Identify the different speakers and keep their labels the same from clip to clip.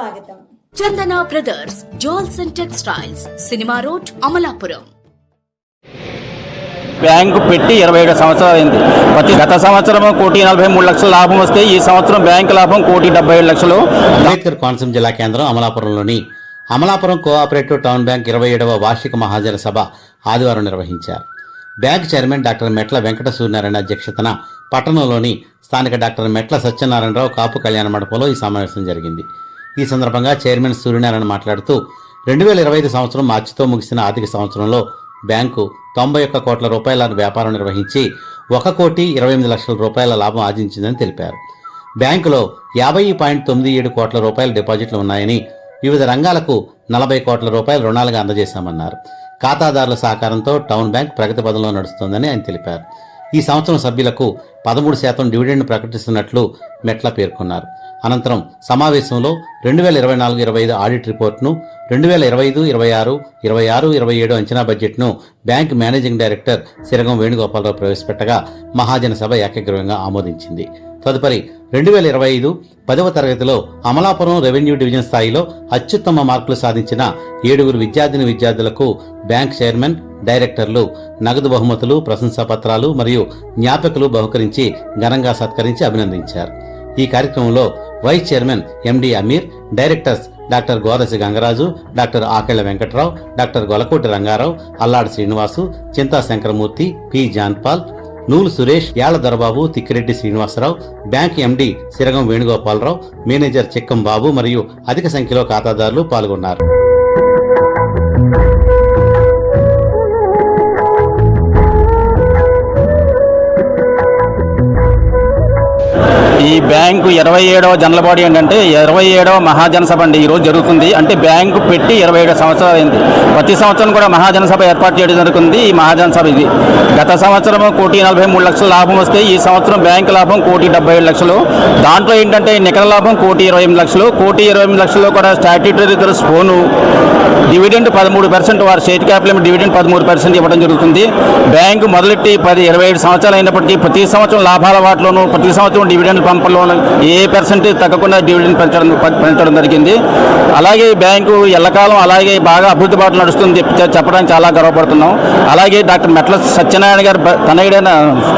Speaker 1: స్వాగతం.
Speaker 2: Chandana brothers jewels and textiles cinema road Amalapuram.
Speaker 3: Bank పెట్టి ఇరవై ఏడు సంవత్సరాలు అయింది. ప్రతి గత సంవత్సరం కోటి నలభై మూడు లక్షల లాభం వస్తే ఈ సంవత్సరం బ్యాంకు లాభం కోటి డెబ్బై ఏడు లక్షలు.
Speaker 4: అంబేద్కర్ కోనసీమ జిల్లా కేంద్రం అమలాపురంలోని అమలాపురం కోఆపరేటివ్ టౌన్ బ్యాంక్ ఇరవై ఏడవ వార్షిక మహాజన సభ ఆదివారం నిర్వహించారు. బ్యాంక్ చైర్మన్ డాక్టర్ మెట్ల వెంకట సూర్యనారాయణ అధ్యక్షతన పట్టణంలోని స్థానిక డాక్టర్ మెట్ల సత్యనారాయణరావు కాపు కళ్యాణ మండపంలో ఈ సమావేశం జరిగింది. ఈ సందర్భంగా చైర్మన్ సూర్యనారాయణ మాట్లాడుతూ రెండు వేల ఇరవై ఐదు సంవత్సరం మార్చితో ముగిసిన ఆర్థిక సంవత్సరంలో బ్యాంకు తొంభై ఒక్క కోట్ల రూపాయల వ్యాపారం నిర్వహించి ఒక కోటి ఇరవై ఎనిమిది లక్షల రూపాయల లాభం ఆర్జించిందని తెలిపారు. బ్యాంకులో యాభై పాయింట్ తొమ్మిది ఏడు కోట్ల రూపాయల డిపాజిట్లు ఉన్నాయని వివిధ రంగాలకు నలభై కోట్ల రూపాయల రుణాలుగా అందజేశామన్నారు. ఖాతాదారుల సహకారంతో టౌన్ బ్యాంక్ ప్రగతి పదంలో నడుస్తోందని ఆయన తెలిపారు. ఈ సంవత్సరం సభ్యులకు పదమూడు శాతం డివిడెండ్ ప్రకటిస్తున్నట్లు మెట్ల పేర్కొన్నారు. అనంతరం సమావేశంలో రెండు వేల ఇరవై నాలుగు ఇరవై ఐదు ఆడిట్ రిపోర్ట్ను రెండు వేల ఇరవై ఐదు ఇరవై ఆరు ఇరవై ఆరు ఇరవై ఏడు అంచనా బడ్జెట్ను bank managing director Siragam Venugopalarao ప్రవేశపెట్టగా మహాజన సభ ఏకగ్రీవంగా ఆమోదించింది. తదుపరి రెండు వేల ఇరవై ఐదు పదవ తరగతిలో అమలాపురం రెవెన్యూ డివిజన్ స్థాయిలో అత్యుత్తమ మార్కులు సాధించిన ఏడుగురు విద్యార్థిని విద్యార్థులకు బ్యాంక్ చైర్మన్ డైరెక్టర్లు నగదు బహుమతులు ప్రశంసా పత్రాలు మరియు జ్ఞాపకులు బహుకరించి ఘనంగా సత్కరించి అభినందించారు. ఈ కార్యక్రమంలో vice chairman M D Amir directors doctor Godasi Gangaraju doctor Akella Venkatrao doctor Golakoti Rangarao Alladi Srinivasu Chinta Shankaramurthy P. John Paul Noolu Suresh Yalla Dorababu Tikkireddy Srinivasarao bank M D Siragam Venugopalarao manager Chikkam Babu మరియు అధిక సంఖ్యలో ఖాతాదారులు పాల్గొన్నారు.
Speaker 3: ఈ bank ఇరవై ఏడవ జనలబాడీ ఏంటంటే ఇరవై ఏడవ మహాజనసభ అండి ఈరోజు జరుగుతుంది. అంటే బ్యాంకు పెట్టి ఇరవై ఏడు సంవత్సరాలు అయింది. ప్రతి సంవత్సరం కూడా మహాజనసభ ఏర్పాటు చేయడం జరుగుతుంది ఈ మహాజనసభ ఇది. గత సంవత్సరం కోటి నలభై మూడు లక్షల లాభం వస్తే ఈ సంవత్సరం బ్యాంకు లాభం కోటి డెబ్బై ఏడు లక్షలు. దాంట్లో ఏంటంటే నికర లాభం కోటి ఇరవై ఎనిమిది లక్షలు. కోటి ఇరవై ఎనిమిది లక్షల్లో కూడా స్టాట్యూటరీ ఫోను డివిడెండ్ పదమూడు పర్సెంట్ వారి స్టేట్ క్యాపిటల్ డివిడెండ్ పదమూడు పర్సెంట్ ఇవ్వడం జరుగుతుంది. బ్యాంకు మొదలెట్టి పది ఇరవై ఏడు సంవత్సరాలు అయినప్పటికీ ప్రతి సంవత్సరం లాభాల వాటిలోనూ ప్రతి సంవత్సరం డివిడెండ్ పంపలోనూ ఏ పర్సెంటేజ్ తగ్గకుండా డివిడెండ్ పెంచడం పెంచడం జరిగింది. అలాగే బ్యాంకు ఎల్లకాలం అలాగే బాగా అభివృద్ధి బాటలు నడుస్తుంది చెప్పడానికి చాలా గర్వపడుతున్నాం. అలాగే డాక్టర్ మెట్ల సత్యనారాయణ గారు తనయుడైన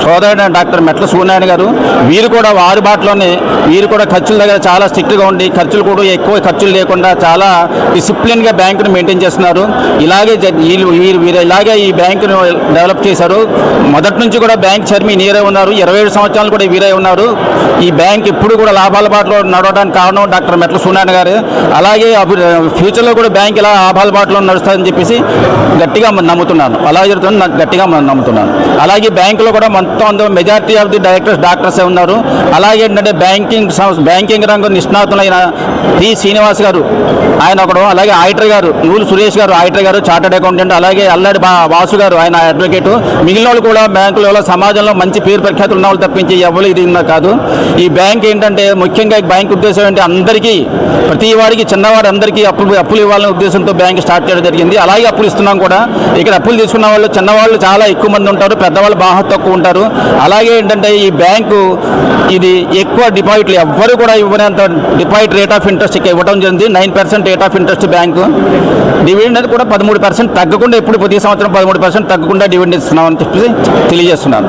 Speaker 3: సోదరుడైన డాక్టర్ మెట్ల సూర్యనారాయణ గారు వీరు కూడా వారి బాటలోనే వీరు కూడా ఖర్చుల దగ్గర చాలా స్ట్రిక్ట్గా ఉండి ఖర్చులు కూడా ఎక్కువ ఖర్చులు లేకుండా చాలా డిసిప్లిన్గా బ్యాంకును మెయింటైన్ చేస్తున్నారు. ఇలాగే వీళ్ళు వీరు వీరు ఇలాగే ఈ బ్యాంకును డెవలప్ చేశారు. మొదటి నుంచి కూడా బ్యాంక్ చర్మి నీరే ఉన్నారు. ఇరవై ఏడు సంవత్సరాలు కూడా వీరే ఉన్నారు. ఈ బ్యాంక్ ఇప్పుడు కూడా లాభాల బాటలో నడవడానికి కారణం డాక్టర్ మెట్ల సూనారాయణ గారు. అలాగే అభి- ఫ్యూచర్లో కూడా బ్యాంక్ ఇలా లాభాల బాటలో నడుస్తుందని చెప్పేసి గట్టిగా నమ్ముతున్నాను. అలా జరుగుతుంది గట్టిగా నమ్ముతున్నాను. అలాగే బ్యాంకులో కూడా మొత్తం అందరూ majority of the directors doctors ఉన్నారు. అలాగే ఏంటంటే బ్యాంకింగ్ బ్యాంకింగ్ రంగం నిష్ణాతులైన టి శ్రీనివాస్ గారు ఆయన ఒకడు. అలాగే ఆడిటర్ గారు. నూలు సురేష్ గారు ఆడిటర్ గారు చార్టర్డ్ అకౌంటెంట్ అలాగే అల్లాడి వాసు గారు ఆయన అడ్వకేట్ మిగిలిన వాళ్ళు కూడా బ్యాంకులలో సమాజంలో మంచి పేరు ప్రఖ్యాతులు ఉన్న వాళ్ళు తప్పించి ఎవరు ఇది కాదు. ఈ బ్యాంక్ ఏంటంటే ముఖ్యంగా బ్యాంక్ ఉద్దేశం ఏంటి? అందరికీ ప్రతి వాడికి చిన్నవాడు అందరికీ అప్పులు అప్పులు ఇవ్వాలనే ఉద్దేశంతో బ్యాంక్ స్టార్ట్ చేయడం జరిగింది. అలాగే అప్పులు ఇస్తున్నాం కూడా. ఇక్కడ అప్పులు తీసుకున్న వాళ్ళు చిన్నవాళ్ళు చాలా ఎక్కువ మంది ఉంటారు పెద్దవాళ్ళు బాగా తక్కువ ఉంటారు. అలాగే ఏంటంటే ఈ బ్యాంకు ఇది ఎక్కువ డిపాజిట్లు ఎవ్వరు కూడా ఇవ్వనంత డిపాజిట్ రేట్ ఆఫ్ ఇంట్రెస్ట్ ఇక్కడ ఇవ్వడం జరిగింది. Nine percent rate of interest bank. Dividend కూడా పదమూడు పర్సెంట్ తగ్గకుండా ఎప్పుడు ప్రతి సంవత్సరం పదమూడు పర్సెంట్ తగ్గకుండా డివిడెండ్ ఇస్తున్నామని చెప్పేసి తెలియజేస్తున్నాను.